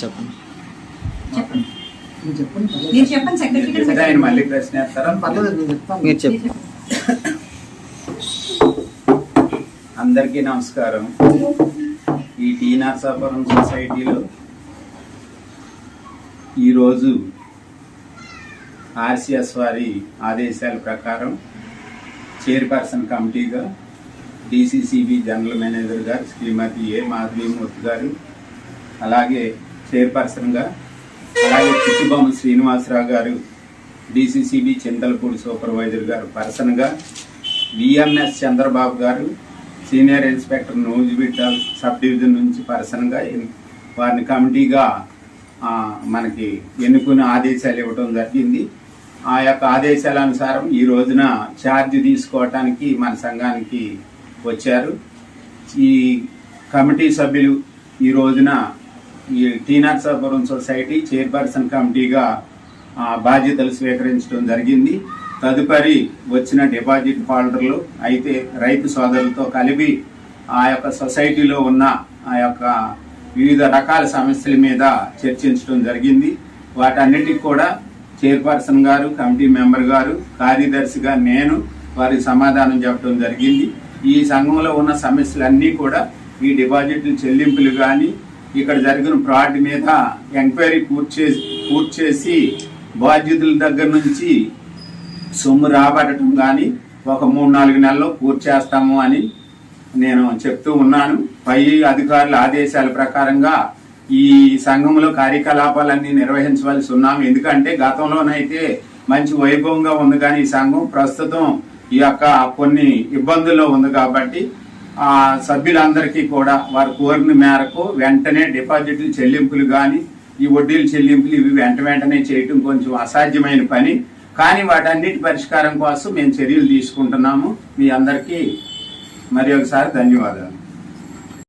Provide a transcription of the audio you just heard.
చెప్పండి. చెప్పండి. మీరు చెప్పండి. పర్లేదు. మీరు చెప్పండి. సెక్రటరీ సరే, ఆయన మళ్ళీ ప్రశ్న వేస్తారా? పర్లేదు నేను చెప్తాను. మీరు చెప్పండి. అందరికీ నమస్కారం. ఈ టీ నరసాపురం సొసైటీలో ఈరోజు ఆర్సిఎస్ వారి ఆదేశాల ప్రకారం చైర్పర్సన్ కమిటీగా డిసిసిబి జనరల్ మేనేజర్ గారు శ్రీమతి ఏ మాధవీమూర్తి గారు అలాగే చైర్పర్సన్గా అలాగే చిట్టిబొమ్మ శ్రీనివాసరావు గారు డిసిసిబి చింతలపూడి సూపర్వైజర్ గారు పర్సన్గా VMS Chandrababu garu senior inspector Nuzvid sub division నుంచి పర్సన్గా వారిని కమిటీగా మనకి ఎన్నుకుని ఆదేశాలు ఇవ్వడం జరిగింది. ఆ యొక్క ఆదేశాల అనుసారం ఈ రోజున ఛార్జ్ తీసుకోవటానికి మన సంఘానికి వచ్చారు. ఈ కమిటీ సభ్యులు ఈ రోజున ఈ టీనాక్సాపురం సొసైటీ చైర్పర్సన్ కమిటీగా బాధ్యతలు స్వీకరించడం జరిగింది. తదుపరి వచ్చిన డిపాజిట్ హోల్డర్లు అయితే రైతు సోదరులతో కలిపి ఆ యొక్క సొసైటీలో ఉన్న ఆ యొక్క వివిధ రకాల సమస్యల మీద చర్చించడం జరిగింది. వాటన్నిటికి కూడా చైర్పర్సన్ గారు కమిటీ మెంబర్ గారు కార్యదర్శిగా నేను వారికి సమాధానం చెప్పడం జరిగింది. ఈ సంఘంలో ఉన్న సమస్యలన్నీ కూడా ఈ డిపాజిట్లు చెల్లింపులు కానీ ఇక్కడ జరిగిన ఫ్రాడ్ మీద ఎంక్వైరీ పూర్తి చేసి పూర్తి చేసి బాధ్యతల దగ్గర నుంచి సొమ్ము రాబట్టడం కానీ ఒక మూడు నాలుగు నెలల్లో పూర్తి చేస్తాము అని నేను చెప్తూ ఉన్నాను. పై అధికారుల ఆదేశాల ప్రకారంగా ఈ సంఘంలో కార్యకలాపాలన్నీ నిర్వహించవలసి ఉన్నాము. ఎందుకంటే గతంలోనైతే మంచి వైభవంగా ఉంది కానీ ఈ సంఘం ప్రస్తుతం ఈ యొక్క కొన్ని ఇబ్బందుల్లో ఉంది కాబట్టి సభ్యులందరికీ కూడా వారు కోరిన మేరకు వెంటనే డిపాజిట్లు చెల్లింపులు కానీ ఈ వడ్డీల చెల్లింపులు ఇవి వెంట వెంటనే చేయటం కొంచెం అసాధ్యమైన పని. కానీ వాటన్నిటి పరిష్కారం కోసం మేము చర్యలు తీసుకుంటున్నాము. మీ అందరికీ మరి ఒకసారి ధన్యవాదాలు.